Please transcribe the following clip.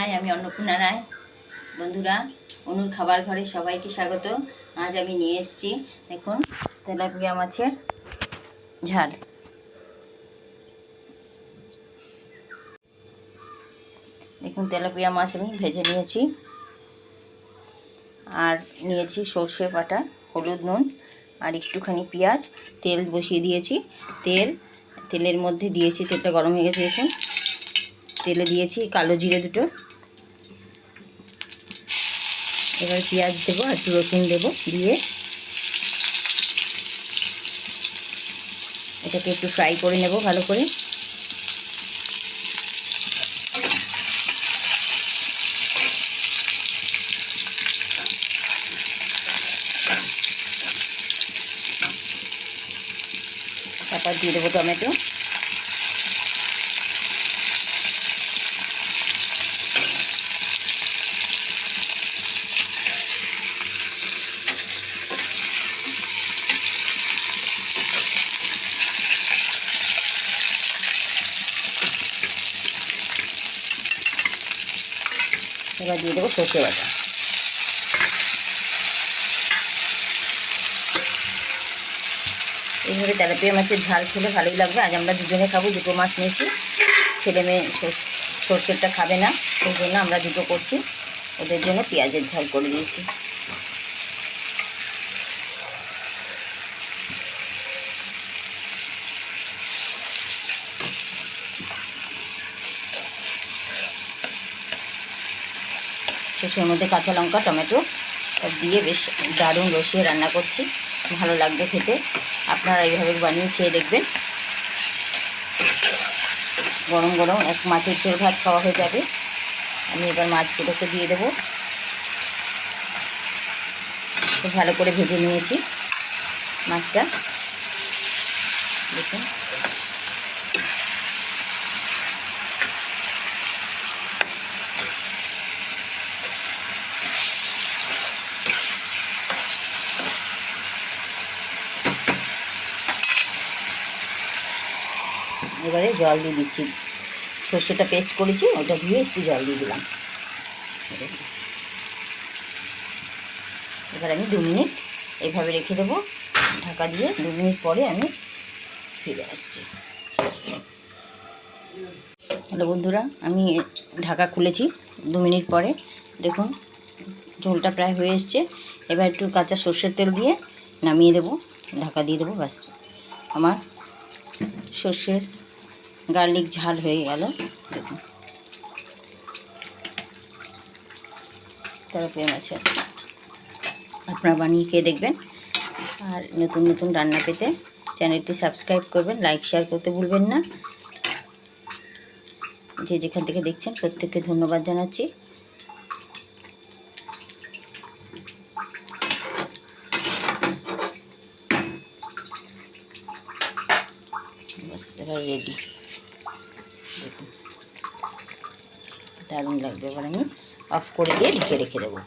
High আমি অন্নপূর্ণা রায়। বন্ধুরা, অনুর খাবার ঘরে সবাইকে স্বাগত। আজ আমি নিয়ে এসেছি, দেখুন, তেলাপিয়া মাছের ঝাল। দেখুন, তেলাপিয়া মাছ আমি ভেজে নিয়েছি। আর নিয়েছি সর্ষে পাটা হলুদ নুন, আর একটুখানি পেঁয়াজ। তেল বসিয়ে দিয়েছি। তেল, তেলের মধ্যে দিয়েছি, তেলটা গরম হয়ে গেছে, দেখুন। তেলে দিয়েছি, কালো জিরে দুটো। এবার পেঁয়াজ দেবো আর একটু রসুন দেবো দিয়ে। এটাকে একটু ফ্রাই করে নেব ভালো করে। তারপর দিয়ে দেবো টমেটো। এবার দিয়ে দেবো সর্ষে বাটা। এইভাবে তেলাপিয়া মাছের ঝাল খেলে ভালোই লাগবে। আজ আমরা দুজনে খাব, দুটো মাছ নিয়েছি। ছেলে মেয়ে সর্ষেরটা খাবে না, সেই জন্য আমরা দুটো করছি। ওদের জন্য পেঁয়াজের ঝাল করে দিয়েছি। সর্ষের মধ্যে কাঁচা লঙ্কা, টমেটো, সব দিয়ে বেশ দারুণ রসিয়ে রান্না করছি। ভালো লাগবে খেতে। আপনারা এইভাবে বানিয়ে খেয়ে দেখবেন। গরম গরম এক মাছের ঝোল ভাত খাওয়া হয়ে যাবে। আমি এবার মাছগুলোকে দিয়ে দেবো। খুব ভালো করে ভেজে নিয়েছি মাছটা। দেখুন। এবারে জল দিয়ে দিচ্ছি। সর্ষেটা পেস্ট করেছি, ওটা ধুয়ে একটু জল দিয়ে দিলাম। এবার আমি দু মিনিট এইভাবে রেখে দেবো। ঢাকা দিয়ে দু মিনিট পরে আমি ফিরে আসছি। হ্যালো বন্ধুরা, আমি ঢাকা খুলেছি দু মিনিট পরে। দেখুন, ঝোলটা প্রায় হয়ে এসছে। এবার একটু কাঁচা সর্ষের তেল দিয়ে নামিয়ে দেবো। ঢাকা দিয়ে দেবো, ব্যাস। আমার সর্ষের গার্লিক ঝাল হয়ে গেল। দেখুন। তেলাপিয়া মাছে আপনারা বানিয়ে খেয়ে দেখবেন। আর নতুন নতুন রান্না পেতে চ্যানেলটি সাবস্ক্রাইব করবেন লাইক শেয়ার করতে ভুলবেন না। যে যেখান থেকে দেখছেন, প্রত্যেককে ধন্যবাদ জানাচ্ছি। রেডি দারুণ লাগবে এবার আমি অফ করে দিয়ে ঢেকে রেখে দেবো।